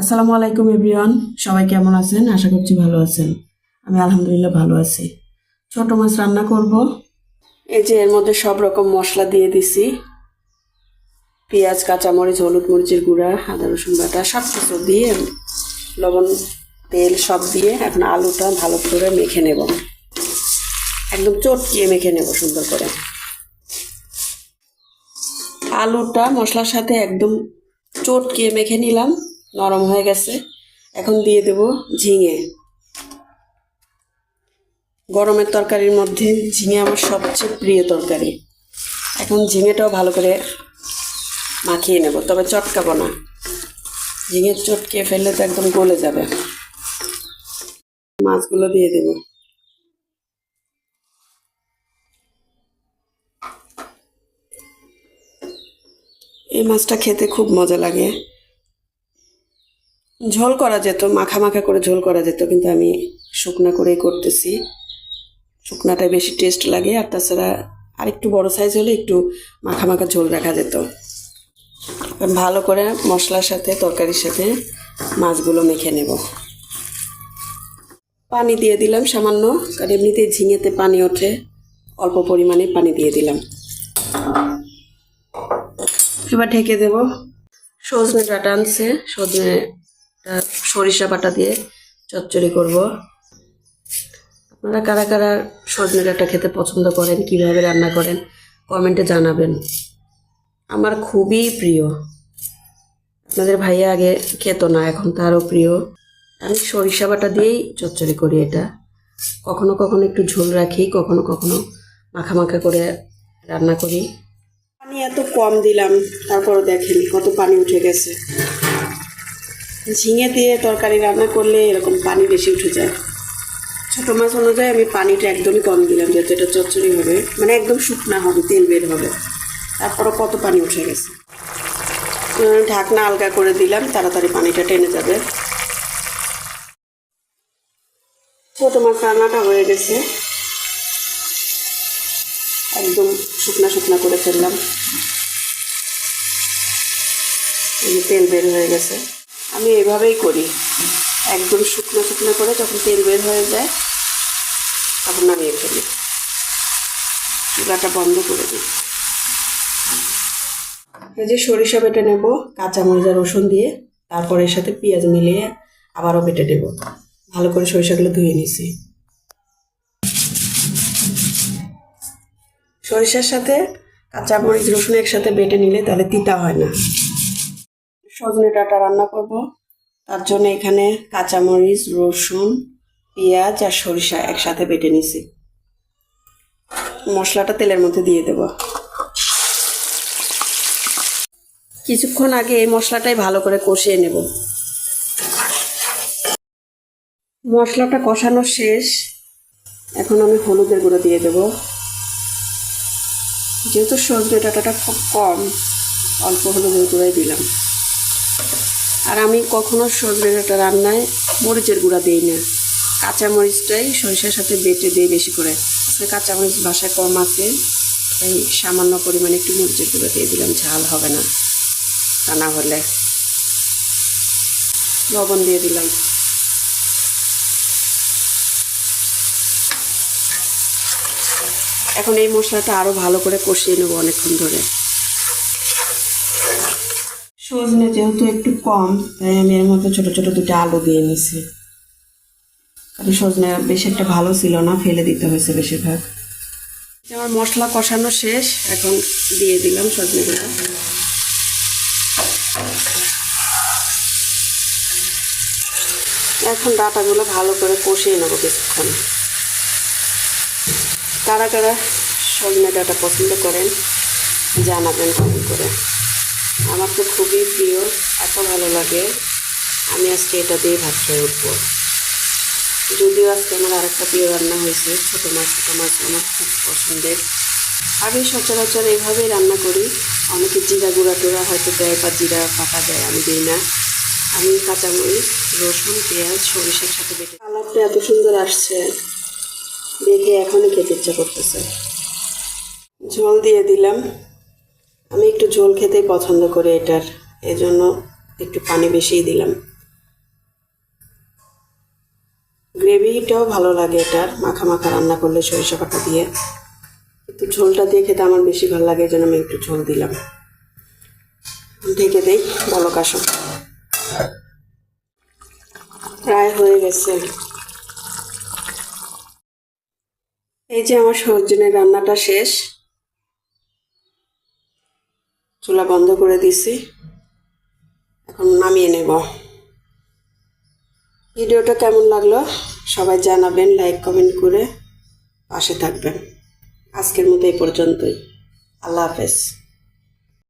আসসালামু আলাইকুম, এভরিওয়ান। সবাই কেমন আছেন? আশা করছি ভালো আছেন। আমি আলহামদুলিল্লাহ ভালো আছি। ছোট মাছ রান্না করব। এই যে এর মধ্যে সব রকম মশলা দিয়ে দিছি। পেঁয়াজ, কাঁচামরিচ, হলুদ মরিচের গুঁড়া, আদা, রসুন বাটা সব কিছু দিয়ে লবণ, তেল সব দিয়ে এখন আলুটা ভালো করে মেখে নেব। একদম চটকিয়ে মেখে নেব সুন্দর করে। আলুটা মশলার সাথে একদম চটকিয়ে মেখে নিলাম। নরম হয়ে গেছে। এখন দিয়ে দেব ঝিঙে। গরমের তরকারির মধ্যে ঝিঙে আমার সবচেয়ে প্রিয় তরকারি। এখন ঝিঙেটাও ভালো করে মাখিয়ে নেব, তবে চটকাবো না। ঝিঙে চটকে ফেললে তো একদম গলে যাবে। মাছগুলো দিয়ে দেব। এই মাছটা খেতে খুব মজা লাগে। ঝোল করা যেত, মাখা মাখা করে ঝোল করা যেত, কিন্তু আমি শুকনা করেই করতেছি। শুকনাটাই বেশি টেস্ট লাগে, আর তাছাড়া আরেকটু বড় সাইজ হলে একটু মাখা মাখা ঝোল রাখা যেত। ভালো করে মশলার সাথে, তরকারির সাথে মাছগুলো মেখে নেব। পানি দিয়ে দিলাম সামান্য, কারণ এমনিতেই ঝিঙেতে পানি ওঠে, অল্প পরিমাণে পানি দিয়ে দিলাম। এবার ঢেকে দেব। সজনে ডাটা আনছে, সজনে সরিষা বাটা দিয়ে চচ্চড়ি করব। আপনারা কারা কারা সজনে ডাটা খেতে পছন্দ করেন, কীভাবে রান্না করেন, কমেন্টে জানাবেন। আমার খুবই প্রিয়। আপনাদের ভাইয়া আগে খেত না, এখন তারও প্রিয়। আমি সরিষা বাটা দিয়েই চচ্চড়ি করি এটা। কখনো কখনো একটু ঝোল রাখি, কখনো কখনো মাখা মাখা করে রান্না করি। পানি এত কম দিলাম, তারপরও দেখেন কত পানি উঠে গেছে। ঝিঙে দিয়ে তরকারি রান্না করলে এরকম পানি বেশি উঠে যায়। ছোটো মাছ অনুযায়ী আমি পানিটা একদমই কম দিলাম, যেহেতু এটা চচ্চড়ি হবে। মানে একদম শুকনা হবে, তেল বের হবে। তারপরও কত পানি উঠে গেছে। ঢাকনা আলগা করে দিলাম, তাড়াতাড়ি পানিটা টেনে যাবে। ছোটো মাছ রান্নাটা হয়ে গেছে। একদম শুকনা শুকনা করে ফেললাম। তেল বের হয়ে গেছে। আমি এভাবেই করি। একদম শুকনো শুকনো করে যখন তেল বের হয়ে যায়, তখন নামিয়ে ফেলি। চুলাটা বন্ধ করে দিই। এই যে সরিষা বেটে নেব, কাঁচা মরিচ, রসুন দিয়ে। তারপর এর সাথে পেঁয়াজ মিলিয়ে আবারও বেটে নেব। ভালো করে সরিষাগুলো ধুয়ে নিছি। সরিষার সাথে কাঁচা মরিচ, রসুন একসাথে বেটে নিলে তাহলে তিতা হয় না। সজনে ডাঁটা রান্না করব। তার জন্য এখানে কাঁচামরিচ, রসুন, পেঁয়াজ আর সরিষা একসাথে বেটে নিছি। মশলাটা তেলের মধ্যে দিয়ে দেব। কিছুক্ষণ আগে এই মশলাটাই ভালো করে কষিয়ে নেব। মশলাটা কষানো শেষ। এখন আমি হলুদের গুঁড়ো দিয়ে দেব। যেহেতু সজনে ডাঁটাটা খুব কম, অল্প হলুদের গুঁড়োই দিলাম। আর আমি কখনো সজনে ডাঁটা রান্নায় মরিচের গুঁড়া দিই না। কাঁচা মরিচটাই সরিষার সাথে বেটে দিই বেশি করে। আজকে কাঁচা মরিচ বাসায় কম আছে, তাই সামান্য পরিমাণে একটু মরিচের গুঁড়ো দিয়ে দিলাম, ঝাল হবে না, তা না হলে। লবণ দিয়ে দিলাম। এখন এই মশলাটা আরও ভালো করে কষিয়ে নেব অনেকক্ষণ ধরে। সজনে যেহেতু একটু কম, তাই আমি এর মধ্যে ছোট ছোট দুটো আলু দিয়ে নিছি। কারণ সজনে বেশি একটা ভালো ছিল না, ফেলে দিতে হয়েছে বেশিরভাগ। আমার মশলা কষানো শেষ, এখন দিয়ে দিলাম সজনেগুলো। এখন ডাটাগুলো ভালো করে কষিয়ে নেব কিছুক্ষণ। কারা কারা সজনে ডাটা পছন্দ করেন, জানাবেন কমেন্ট করে। আমার তো খুবই প্রিয়, এত ভালো লাগে। আমি আজকে এটা দিয়ে ভাত খেয়ে উঠবো। যদিও আজকে আমার আরেকটা প্রিয় রান্না হয়েছে, ছোটো মাছ ছোটো মাছ আমার খুব পছন্দের। আমি সচরাচর এইভাবেই রান্না করি। অনেকে জিরা গুঁড়া টুড়া হয়তো দেয় বা জিরা পাতা দেয়, আমি দিই না। আমি কাঁচামরিচ, রসুন, পেঁয়াজ, সরিষার সাথে বেটে কালারটা এত সুন্দর আসছে, দেখে এখনই খেতে ইচ্ছা করতেছে। ঝোল দিয়ে দিলাম। আমি একটু ঝোল খেতেই পছন্দ করি এটার। এজন্য একটু পানি বেশিই দিলাম। গ্রেভিটাও ভালো লাগে এটার, মাখা মাখা রান্না করলে সরিষা পাটা দিয়ে। একটু ঝোলটা দিয়ে খেতে আমার বেশি ভালো লাগে, এজন্য আমি একটু ঝোল দিলাম। ঢেকে দেই, ভালো কাশো। প্রায় হয়ে গেছে। এই যে আমার সজনের রান্নাটা শেষ। চুলা বন্ধ করে দিছি। এখন নামিয়ে নেব। ভিডিওটা কেমন লাগল? সবাই জানাবেন, লাইক, কমেন্ট করে পাশে থাকবেন। আজকের মতো এই পর্যন্তই। আল্লাহ হাফেজ।